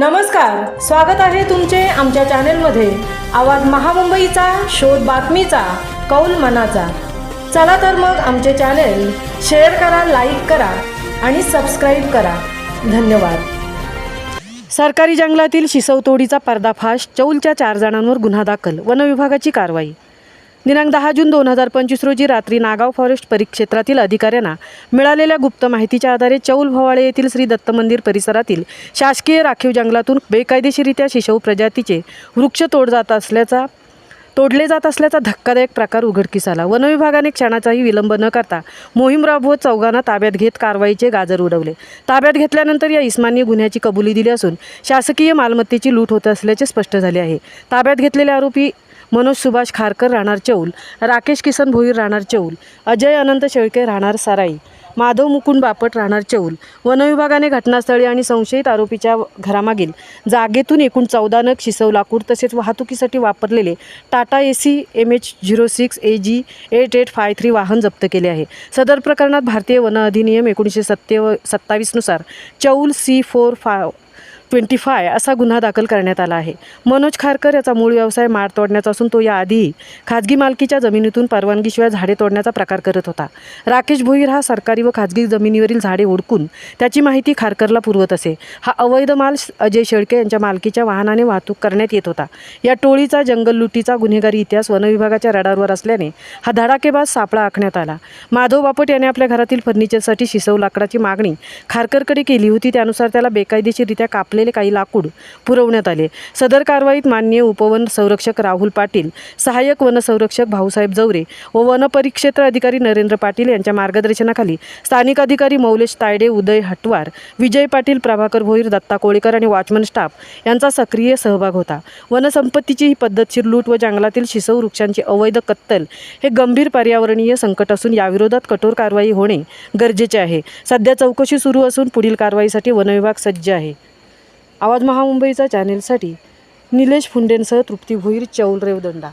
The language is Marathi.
नमस्कार स्वागत आहे तुमचे आमच्या चॅनेलमध्ये. आवाज महामुंबईचा शोध बातमीचा कौल मनाचा. चला तर मग आमचे चॅनेल शेअर करा लाईक करा आणि सबस्क्राईब करा. धन्यवाद. सरकारी जंगलातील शिसवतोडीचा पर्दाफाश चौलच्या चार जणांवर गुन्हा दाखल वनविभागाची कारवाई. दिनांक दहा जून दोन हजार पंचवीस रोजी रात्री नागाव फॉरेस्ट परिक्षेत्रातील अधिकाऱ्यांना मिळालेल्या गुप्त माहितीच्या आधारे चौल भवाळे येथील श्री दत्त मंदिर परिसरातील शासकीय राखीव जंगलातून बेकायदेशीरित्या शिशव प्रजातीचे वृक्ष तोड जात असल्याचा तोडले जात असल्याचा धक्कादायक प्रकार उघडकीस आला. वनविभागाने क्षणाचाही विलंब न करता मोहीम राबवत चौघांना ताब्यात घेत कारवाईचे गाजर उडवले. ताब्यात घेतल्यानंतर या इस्मानी गुन्ह्याची कबुली दिली असून शासकीय मालमत्तेची लूट होत असल्याचे स्पष्ट झाले आहे. ताब्यात घेतलेले आरोपी मनोज सुभाष खारकर राहणार चौल राकेश किसन भोईर राहणार चौल अजय अनंत शेळके राहणार साराई माधव मुकुंद बापट राहणार चौल. वनविभागाने घटनास्थळी आणि संशयित आरोपीच्या घरामागील जागेतून एकूण चौदा नग शिसव लाकूड तसेच वाहतुकीसाठी वापरलेले Tata A C M H zero six A G eight eight five three वाहन जप्त केले आहे. सदर प्रकरणात भारतीय वन अधिनियम एकोणीसशे सत्तेव सत्तावीसनुसार Chaul C four five twenty five असा गुन्हा दाखल करण्यात आला आहे. मनोज खारकर याचा मूळ व्यवसाय माड तोडण्याचा असून तो याआधीही खाजगी मालकीच्या जमिनीतून परवानगीशिवाय झाडे तोडण्याचा प्रकार करत होता. राकेश भोईर हा सरकारी व खाजगी जमिनीवरील झाडे ओळखून त्याची माहिती खारकरला पुरवत असे. हा अवैध माल अजय शेळके यांच्या मालकीच्या वाहनाने वाहतूक करण्यात येत होता. या टोळीचा जंगल लुटीचा गुन्हेगारी इतिहास वनविभागाच्या रडारवर असल्याने हा धडाकेबाज सापळा आखण्यात आला. माधव बापट याने आपल्या घरातील फर्निचरसाठी शिसव लाकडाची मागणी खारकरकडे केली होती. त्यानुसार त्याला बेकायदेशीरित्या कापलेले काही लाकूड पुरवण्यात आले. सदर कारवाईत माननीय उपवन संरक्षक राहुल पाटील सहाय्यक वनसंरक्षक भाऊसाहेब जवरे व वन परिक्षेत्र अधिकारी नरेंद्र पाटील यांच्या मार्गदर्शनाखाली स्थानिक अधिकारी मौलेश तायडे उदय हटवार विजय पाटील प्रभाकर भोईर दत्ता कोळेकर आणि वॉचमन स्टाफ यांचा सक्रिय सहभाग होता. वनसंपत्तीची ही पद्धतशीर लूट व जंगलातील शिसव वृक्षांची अवैध कत्तल हे गंभीर पर्यावरणीय संकट असून याविरोधात कठोर कारवाई होणे गरजेचे आहे. सध्या चौकशी सुरू असून पुढील कारवाईसाठी वनविभाग सज्ज आहे. आवाज महामुंबईचा चॅनेलसाठी निलेश फुंडेंसह तृप्ती भोईर चौल रेवदंडा.